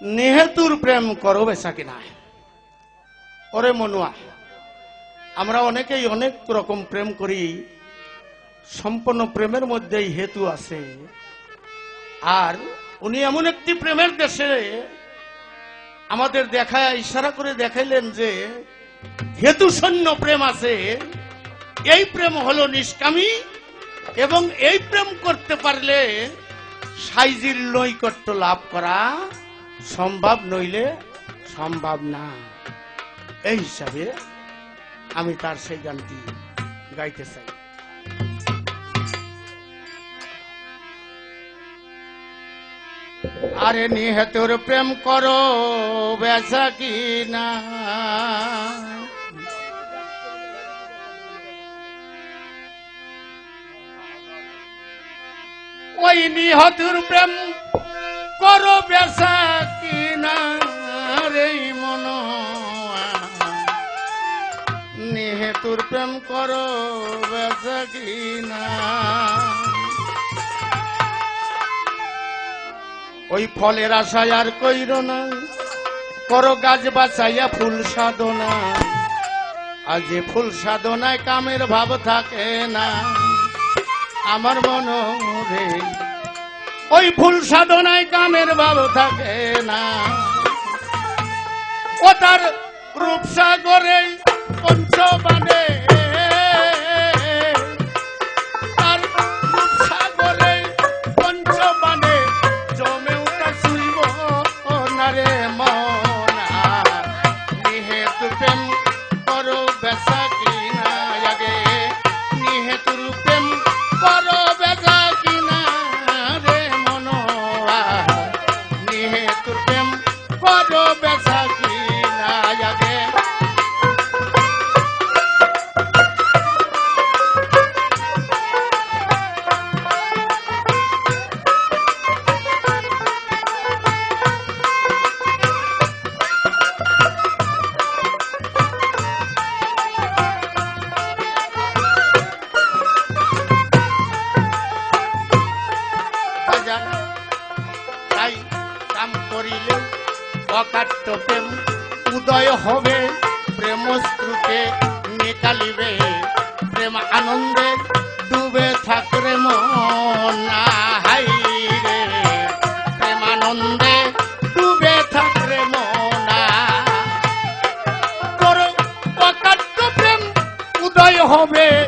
নিহেতুর প্রেম করো বেচা কিনা ওরে মনুয়া, আমরা অনেকেই অনেক রকম প্রেম করি, সম্পূর্ণ প্রেমের মধ্যেই হেতু আছে। আর উনি এমন একটি প্রেমের দেশে আমাদের দেখা ইশারা করে দেখাইলেন যে হেতু সৈন্য প্রেম আছে, এই প্রেম হলো নিষ্কামী এবং এই প্রেম করতে পারলে সাইজির নৈকট্য লাভ করা সম্ভব নইলে সম্ভব না। এই হিসাবে আমি তার সেই গানটি গাইতে চাই। আরে নিহতর প্রেম করো বেসা কি না ওই নিহতর প্রেম করো বেসা কি না রে মন? নিহেতুর প্রেম করো বেসা কি না? ওই ফলের আশায় আর কইর না। করো গাছ বাঁচাইয়া ফুল সাধনা। আজ ফুল সাধনায় কামের ভাব থাকে না। আমার মন রে ওই ফুল সাধনায় কামের ভাব থাকে না। ও তার রূপসাগরে পঞ্চবানে করিলে অকাট্য প্রেম উদয় হবে, প্রেম আনন্দে ডুবে থাকরে মন। রে, প্রেম আনন্দে ডুবে থাকরে মনা। তোর প্রেম উদয় হবে।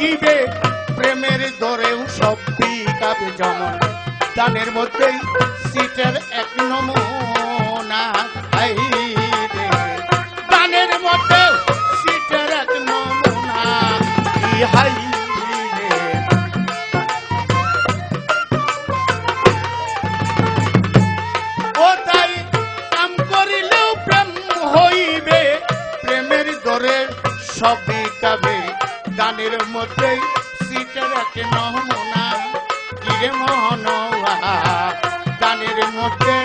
হইবে প্রেমের দরেও সব বিকাবে যেমন। দানের মধ্যেই সিটের এক নমুনা হাই রে মধ্যে সিটের এক নমুনা ই হাই গানের মধ্যে সিটের রাখে নহমনা কিরে মহনওয়া গানের মধ্যে